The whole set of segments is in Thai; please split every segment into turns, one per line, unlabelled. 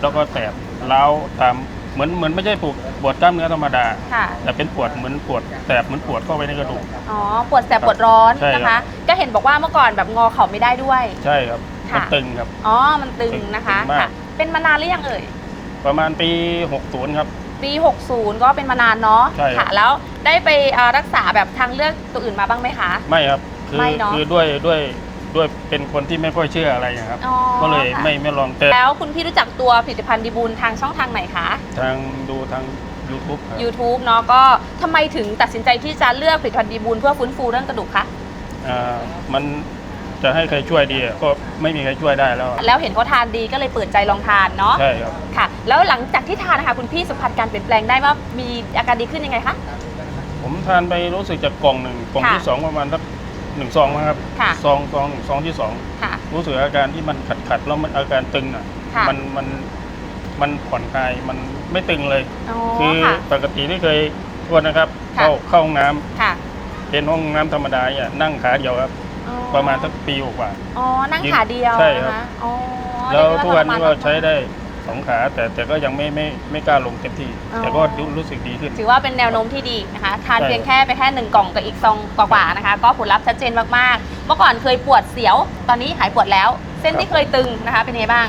แล้วก็แสบร้าวตามเหมือนเหมือนไม่ใช่ปวดปวดกล้ามเนื้อธรรมดา
ค่ะ
แต่เป็นปวดเหมือนปวดแสบเหมือนปวดเข้าไปในกระดูก
อ๋อ ปวดแสบปวดร้อน
ใช่ครับ
นะคะ ก็เห็นบอกว่าเมื่อก่อนแบบงอเข่าไม่ได้ด้วย
ใช่ครับ
ค่ะ
มันตึงครับ
อ๋อ มันตึงนะคะ
ตึงมาก
ค่ะ เป็นมานานหรือยังเอ่ย
ประมาณปี 60 ครับ
ปี 60 ก็เป็นมานานเนาะ
ใช่ครับ
ค่ะ แล้วได้ไปเอ่อรักษาแบบทางเลือกตัวอื่นมาบ้างไหมคะ
ไม่ครับ คือ
ไม่เนอะ
คือด้วยด้วย ด้วยเป็นคนที่ไม่ค่อยเชื่ออะไรนะครับ
อ๋อ
ก็เลย
ค่ะ
ไม่ไม่ลองแต่
แล้วคุณพี่รู้จักตัวผลิตภัณฑ์ดีบูลทางช่องทางไหนคะ
ทางดูทาง YouTube ครับ
YouTube เนาะก็ทำไมถึงตัดสินใจที่จะเลือกผลิตภัณฑ์ดีบูลเพื่อฟื้นฟูเรื่องกระดูกคะ
อ่ามันจะให้ใครช่วยดีอะก็ไม่มีใครช่วยได้แล้วอะ
แล้วเห็นเขาทานดีก็เลยเปิดใจลองทานเนาะ
ใช่ครับ
ค่ะ แล้วหลังจากที่ทานนะคะคุณพี่สัมผัสการเปลี่ยนแปลงได้ว่ามีอาการดีขึ้นยังไงคะ
ผมทานไปรู้สึกจากกล่องหนึ่งกล่อง
ค่ะ
ที่สองประมาณสัก หนึ่งซองนะครับ
ค่ะ
ซองซองหนึ่งซองที่สอง
ค่ะ
รู้สึกอาการที่มันขัดขัดๆแล้วมันอาการตึงอะ
ค่ะ
มันมันมันผ่อนคลายมันไม่ตึงเลย
อ๋อ
คือ
ค่ะ
ปกติที่เคยทวนนะครับ
ค่ะ
เข้าเข้าห้องน้ำ
ค่ะ
เป็นห้องน้ำธรรมดาเนี่ยนั่งขาเดียวครับ
อ๋อ
ประมาณสักปีกว่า
อ๋อนั่งขาเดียว
ใช่ครับ
นะะอ๋อ
แล้ว
เรีย
ทุกวันนี้ก็
ทรม
ใช้ได้ สองขาแต่แต่ก็ยังไม่ไม่ไม่กล้าลงเต็มที่
อ๋อ
แต่ก็รู้รู้สึกดีขึ้น
ถือว่าเป็นแนวโน้มที่ดีนะคะ ทาน
ใช่
เพียงแค่ไปแค่หนึ่งกล่องกับอีกซองกว่าๆนะคะ ก็ผลลัพธ์ชัดเจนมากๆ เมื่อก่อนเคยปวดเสียว ตอนนี้หายปวดแล้ว เส้นที่เคยตึงนะคะ เป็นไงบ้าง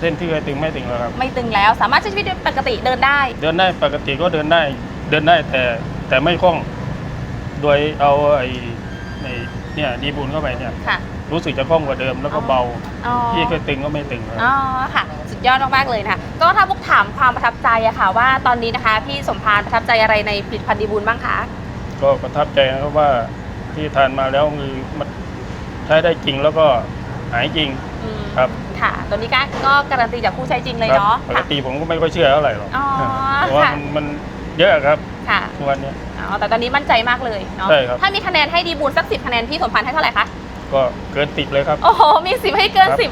เส้นที่เคยตึงไม่ตึงแล้วครับ
ไม่ตึงแล้ว สามารถใช้ชีวิตได้ปกติเดินได้
เดินได้ปกติก็เดินได้เดินได้แต่แต่ไม่คล่อง โดยเอาไอ้ไอ้เนี่ยดีบุญเข้าไปเนี่ย
ค่ะ
รู้สึกจะคล่องกว่าเดิมแล้วก็เบา
อ๋อ
ที่เคยตึงก็ไม่ตึงแล้ว
อ๋อค่ะ สุดยอดมากๆเลยนะคะก็ถ้าพวกถามความประทับใจอะค่ะ ว่าตอนนี้นะคะพี่สมพานประทับใจอะไรในผลิตภัณฑ์ดีบูลบ้างคะ
ก็ประทับใจนะครับว่าที่ทานมาแล้วคือมันใช้ได้จริงแล้วก็หายจริง
อืม
ครับ
ค่ะตัวนี้ก็ก็การันตีจากผู้ใช้จริงเลย
ครับ
เนาะ
ปก
ค่ะ
ติผมก็ไม่ค่อยเชื่อเท่าไหร่หรอก
อ๋อ
เพราะว่า
ค่ะ
มันมันเยอะครับ
ค่ะ
ทุกวันเนี้ย
อ๋อแต่ตอนนี้มั่นใจมากเลยเนาะ
ใช่ครับ
ถ้ามีคะแนนให้ดีบูลสักสิบคะแนนพี่สมพันธ์ให้เท่าไหร่คะ
ก็เกินสิบเลยครับ
โอ้โห มีสิบให้เกิน
ครับ
สิบ